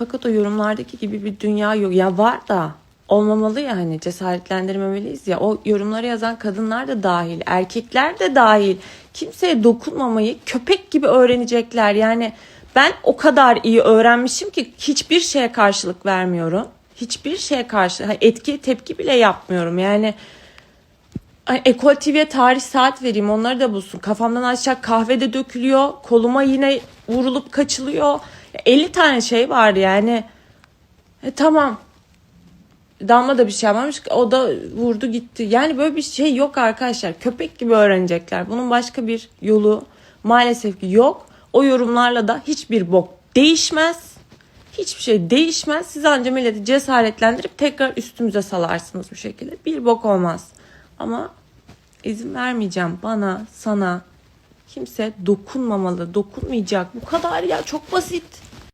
Fakat o yorumlardaki gibi bir dünya yok. Ya var da olmamalı ya hani cesaretlendirmemeliyiz ya. O yorumları yazan kadınlar da dahil, erkekler de dahil. Kimseye dokunmamayı köpek gibi öğrenecekler. Yani ben o kadar iyi öğrenmişim ki hiçbir şeye karşılık vermiyorum. Hiçbir şeye karşı etki tepki bile yapmıyorum. Yani Ekol TV'ye tarih saat vereyim onları da bulsun. Kafamdan aşağı kahve de dökülüyor. Koluma yine vurulup kaçılıyor. 50 tane şey var yani. E, tamam. Damla da bir şey yapmamış. O da vurdu gitti. Yani böyle bir şey yok arkadaşlar. Köpek gibi öğrenecekler. Bunun başka bir yolu maalesef ki yok. O yorumlarla da hiçbir bok değişmez. Hiçbir şey değişmez. Siz anca milleti cesaretlendirip tekrar üstümüze salarsınız bu şekilde. Bir bok olmaz. Ama izin vermeyeceğim bana, sana. Kimse dokunmamalı, dokunmayacak. Bu kadar ya çok basit.